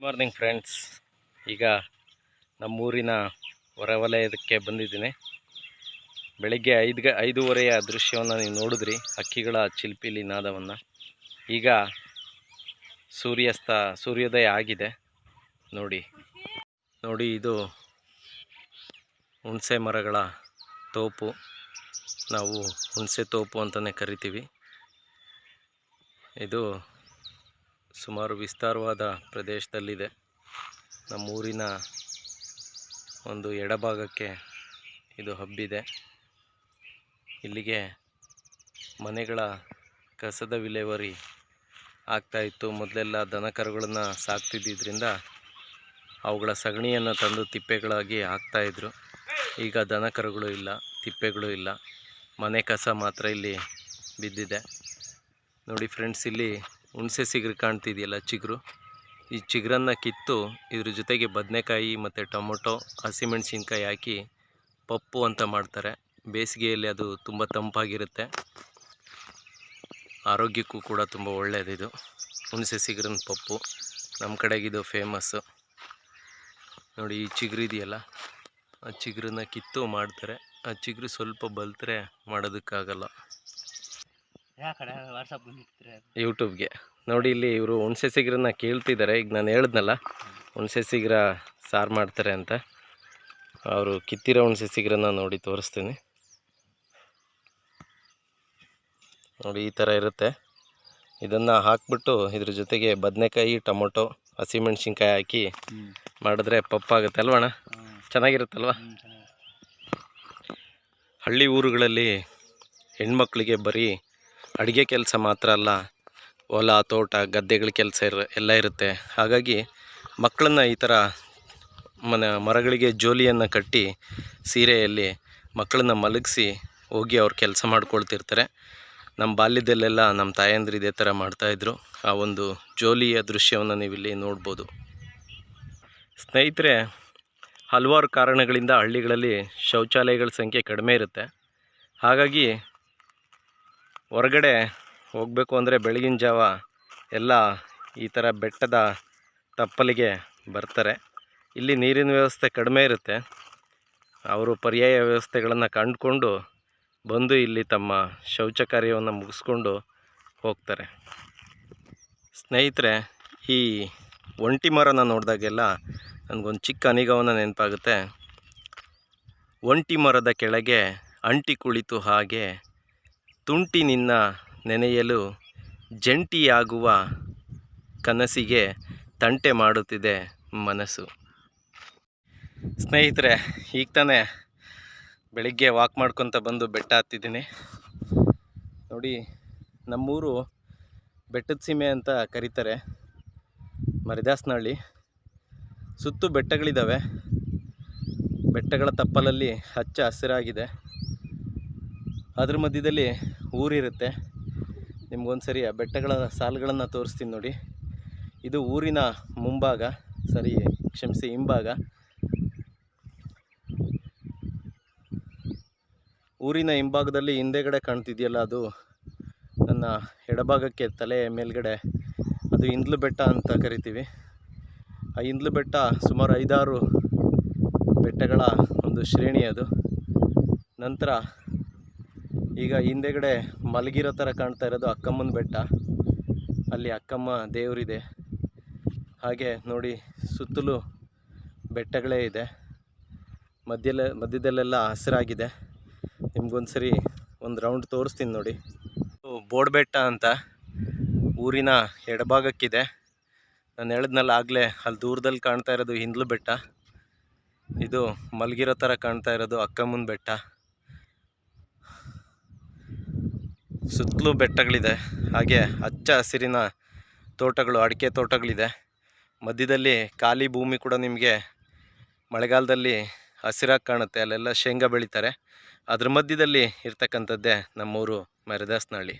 Morning friends ಈಗ ನಮ್ಮೂರಿನ ಹೊರವಲಯದಕ್ಕೆ ಬಂದಿದ್ದೀನಿ. ಬೆಳಗ್ಗೆ ಐದು ಐದೂವರೆಯ ದೃಶ್ಯವನ್ನು ನೀವು ನೋಡಿದ್ರಿ, ಹಕ್ಕಿಗಳ ಚಿಲ್ಪಿಲಿ ನಾದವನ್ನು. ಈಗ ಸೂರ್ಯಾಸ್ತ, ಸೂರ್ಯೋದಯ ಆಗಿದೆ. ನೋಡಿ ನೋಡಿ ಇದು ಹುಣಸೆ ಮರಗಳ ತೋಪು. ನಾವು ಹುಣಸೆ ತೋಪು ಅಂತಲೇ ಕರಿತೀವಿ. ಇದು ಸುಮಾರು ವಿಸ್ತಾರವಾದ ಪ್ರದೇಶದಲ್ಲಿದೆ. ನಮ್ಮೂರಿನ ಒಂದು ಎಡಭಾಗಕ್ಕೆ ಇದು ಹಬ್ಬಿದೆ. ಇಲ್ಲಿಗೆ ಮನೆಗಳ ಕಸದ ವಿಲೇವಾರಿ ಆಗ್ತಾಯಿತ್ತು ಮೊದಲೆಲ್ಲ ದನ ಕರುಗಳನ್ನು ಸಾಕ್ತಿದ್ದಿದ್ದರಿಂದ ಅವುಗಳ ಸಗಣಿಯನ್ನು ತಂದು ತಿಪ್ಪೆಗಳಾಗಿ ಹಾಕ್ತಾಯಿದ್ರು ಈಗ ದನ ಕರುಗಳು ಇಲ್ಲ, ತಿಪ್ಪೆಗಳು ಇಲ್ಲ. ಮನೆ ಕಸ ಮಾತ್ರ ಇಲ್ಲಿ ಬಿದ್ದಿದೆ. ನೋಡಿ ಫ್ರೆಂಡ್ಸ್ ಇಲ್ಲಿ ಹುಣಸೆ ಚಿಗುರು ಕಾಣ್ತಿದೆಯಲ್ಲ ಚಿಗುರು? ಈ ಚಿಗುರನ್ನು ಕಿತ್ತು ಇದ್ರ ಜೊತೆಗೆ ಬದನೆಕಾಯಿ ಮತ್ತು ಟೊಮೊಟೊ, ಹಸಿಮೆಣಸಿನ್ಕಾಯಿ ಹಾಕಿ ಪಪ್ಪು ಅಂತ ಮಾಡ್ತಾರೆ. ಬೇಸಿಗೆಯಲ್ಲಿ ಅದು ತುಂಬ ತಂಪಾಗಿರುತ್ತೆ. ಆರೋಗ್ಯಕ್ಕೂ ಕೂಡ ತುಂಬ ಒಳ್ಳೆಯದಿದು ಹುಣಸೆ ಚಿಗುರಿನ ಪಪ್ಪು. ನಮ್ಮ ಕಡೆಗಿದು ಫೇಮಸ್ಸು. ನೋಡಿ, ಈ ಚಿಗುರು ಇದೆಯಲ್ಲ, ಆ ಚಿಗುರನ್ನ ಕಿತ್ತು ಮಾಡ್ತಾರೆ. ಆ ಚಿಗುರು ಸ್ವಲ್ಪ ಬಲ್ತರೆ ಮಾಡೋದಕ್ಕಾಗಲ್ಲ. ಯೂಟ್ಯೂಬ್ಗೆ. ನೋಡಿ ಇಲ್ಲಿ ಇವರು ಹುಣಸೆ ಸಿಗರನ್ನ ಕೇಳ್ತಿದ್ದಾರೆ. ಈಗ ನಾನು ಹೇಳಿದ್ನಲ್ಲ ಹುಣಸೆ ಸಿಗರ ಸಾರು ಮಾಡ್ತಾರೆ ಅಂತ. ಅವರು ಕಿತ್ತಿರೋ ಹುಣಸೆ ಸಿಗರನ್ನ ನೋಡಿ ತೋರಿಸ್ತೀನಿ. ನೋಡಿ ಈ ಥರ ಇರುತ್ತೆ. ಇದನ್ನು ಹಾಕ್ಬಿಟ್ಟು ಇದ್ರ ಜೊತೆಗೆ ಬದನೆಕಾಯಿ ಟೊಮೊಟೊ ಹಸಿಮೆಣ್ಸಿನ್ಕಾಯಿ ಹಾಕಿ ಮಾಡಿದ್ರೆ ಪಪ್ಪಾಗುತ್ತೆ ಅಲ್ವಣ್ಣ ಚೆನ್ನಾಗಿರುತ್ತಲ್ವ? ಹಳ್ಳಿ ಊರುಗಳಲ್ಲಿ ಹೆಣ್ಮಕ್ಳಿಗೆ ಬರೀ ಅಡುಗೆ ಕೆಲಸ ಮಾತ್ರ ಅಲ್ಲ, ಹೊಲ, ತೋಟ, ಗದ್ದೆಗಳ ಕೆಲಸ ಇರ, ಎಲ್ಲ ಇರುತ್ತೆ. ಹಾಗಾಗಿ ಮಕ್ಕಳನ್ನ ಈ ಥರ ಮನ, ಮರಗಳಿಗೆ ಜೋಲಿಯನ್ನು ಕಟ್ಟಿ ಸೀರೆಯಲ್ಲಿ ಮಕ್ಕಳನ್ನ ಮಲಗಿಸಿ ಹೋಗಿ ಅವ್ರು ಕೆಲಸ ಮಾಡ್ಕೊಳ್ತಿರ್ತಾರೆ. ನಮ್ಮ ಬಾಲ್ಯದಲ್ಲೆಲ್ಲ ನಮ್ಮ ತಾಯಂದಿರು ಇದೇ ಥರ ಮಾಡ್ತಾಯಿದ್ರು ಆ ಒಂದು ಜೋಲಿಯ ದೃಶ್ಯವನ್ನು ನೀವಿಲ್ಲಿ ನೋಡ್ಬೋದು. ಸ್ನೇಹಿತರೆ, ಹಲವಾರು ಕಾರಣಗಳಿಂದ ಹಳ್ಳಿಗಳಲ್ಲಿ ಶೌಚಾಲಯಗಳ ಸಂಖ್ಯೆ ಕಡಿಮೆ ಇರುತ್ತೆ. ಹಾಗಾಗಿ ಹೊರಗಡೆ ಹೋಗಬೇಕು ಅಂದರೆ ಬೆಳಗಿನ ಜಾವ ಎಲ್ಲ ಈ ಥರ ಬೆಟ್ಟದ ತಪ್ಪಲಿಗೆ ಬರ್ತಾರೆ. ಇಲ್ಲಿ ನೀರಿನ ವ್ಯವಸ್ಥೆ ಕಡಿಮೆ ಇರುತ್ತೆ. ಅವರು ಪರ್ಯಾಯ ವ್ಯವಸ್ಥೆಗಳನ್ನು ಕಂಡುಕೊಂಡು ಬಂದು ಇಲ್ಲಿ ತಮ್ಮ ಶೌಚ ಕಾರ್ಯವನ್ನು ಮುಗಿಸ್ಕೊಂಡು ಹೋಗ್ತಾರೆ. ಸ್ನೇಹಿತರೆ, ಈ ಒಂಟಿ ಮರನ ನೋಡಿದಾಗೆಲ್ಲ ನನಗೊಂದು ಚಿಕ್ಕ ಅನಿಗವನ್ನು ನೆನಪಾಗುತ್ತೆ. ಒಂಟಿ ಮರದ ಕೆಳಗೆ ಅಂಟಿ ಕುಳಿತು ಹಾಗೆ ತುಂಟಿ ನಿನ್ನ ನೆನೆಯಲು ಜಂಟಿಯಾಗುವ ಕನಸಿಗೆ ತಂಟೆ ಮಾಡುತ್ತಿದೆ ಮನಸ್ಸು. ಸ್ನೇಹಿತರೆ, ಈಗ ತಾನೇ ಬೆಳಿಗ್ಗೆ ವಾಕ್ ಮಾಡ್ಕೊತ ಬಂದು ಬೆಟ್ಟ ಹತ್ತಿದ್ದೀನಿ. ನೋಡಿ, ನಮ್ಮೂರು ಬೆಟ್ಟದ ಸೀಮೆ ಅಂತ ಕರೀತಾರೆ ಮರಿದಾಸನಹಳ್ಳಿ. ಸುತ್ತು ಬೆಟ್ಟಗಳಿದ್ದಾವೆ ಬೆಟ್ಟಗಳ ತಪ್ಪಲಲ್ಲಿ ಹಚ್ಚ ಹಸಿರಾಗಿದೆ. ಅದ್ರ ಮಧ್ಯದಲ್ಲಿ ಊರಿರುತ್ತೆ. ನಿಮ್ಗೊಂದು ಸರಿ ಆ ಬೆಟ್ಟಗಳ ಸಾಲುಗಳನ್ನು ತೋರಿಸ್ತೀನಿ ನೋಡಿ. ಇದು ಊರಿನ ಮುಂಭಾಗ, ಸರಿ ಕ್ಷಮಿಸಿ ಹಿಂಭಾಗ. ಊರಿನ ಹಿಂಭಾಗದಲ್ಲಿ ಹಿಂದೆಗಡೆ ಕಾಣ್ತಿದೆಯಲ್ಲ ಅದು? ನನ್ನ ಎಡಭಾಗಕ್ಕೆ ತಲೆ ಮೇಲ್ಗಡೆ. ಅದು ಇಂದ್ಲು ಬೆಟ್ಟ ಅಂತ ಕರಿತೀವಿ. ಆ ಇಂದ್ಲು ಬೆಟ್ಟ ಸುಮಾರು ಐದಾರು ಬೆಟ್ಟಗಳ ಒಂದು ಶ್ರೇಣಿ ಅದು. ನಂತರ ಈಗ ಹಿಂದೆಗಡೆ ಮಲಗಿರೋ ಥರ ಕಾಣ್ತಾ ಇರೋದು ಅಕ್ಕಮ್ಮನ ಬೆಟ್ಟ. ಅಲ್ಲಿ ಅಕ್ಕಮ್ಮ ದೇವರಿದೆ. ಹಾಗೆ ನೋಡಿ ಸುತ್ತಲೂ ಬೆಟ್ಟಗಳೇ ಇದೆ. ಮಧ್ಯಲ್ಲ, ಮಧ್ಯದಲ್ಲೆಲ್ಲ ಹಸಿರಾಗಿದೆ. ನಿಮ್ಗೊಂದ್ಸರಿ ಒಂದು ರೌಂಡ್ ತೋರಿಸ್ತೀನಿ ನೋಡಿ. ಬೋರ್ಡ್ ಬೆಟ್ಟ ಅಂತ ಊರಿನ ಎಡಭಾಗಕ್ಕಿದೆ. ನಾನು ಹೇಳಿದ್ನಲ್ಲ ಆಗಲೇ ಅಲ್ಲಿ ದೂರದಲ್ಲಿ ಕಾಣ್ತಾ ಇರೋದು ಹಿಂದ್ಲು ಬೆಟ್ಟ. ಇದು ಮಲಗಿರೋ ಥರ ಕಾಣ್ತಾ ಇರೋದು ಅಕ್ಕಮ್ಮನ ಬೆಟ್ಟ. ಸುತ್ತಲೂ ಬೆಟ್ಟಗಳಿದೆ, ಹಾಗೆ ಹಚ್ಚ ಹಸಿರಿನ ತೋಟಗಳು, ಅಡಿಕೆ ತೋಟಗಳಿದೆ. ಮಧ್ಯದಲ್ಲಿ ಖಾಲಿ ಭೂಮಿ ಕೂಡ ನಿಮಗೆ ಮಳೆಗಾಲದಲ್ಲಿ ಹಸಿರಾಗಿ ಕಾಣುತ್ತೆ, ಅಲ್ಲೆಲ್ಲ ಶೇಂಗಾ ಬೆಳೀತಾರೆ. ಅದ್ರ ಮಧ್ಯದಲ್ಲಿ ಇರ್ತಕ್ಕಂಥದ್ದೇ ನಮ್ಮೂರು ಮರಿದಾಸನಹಳ್ಳಿ.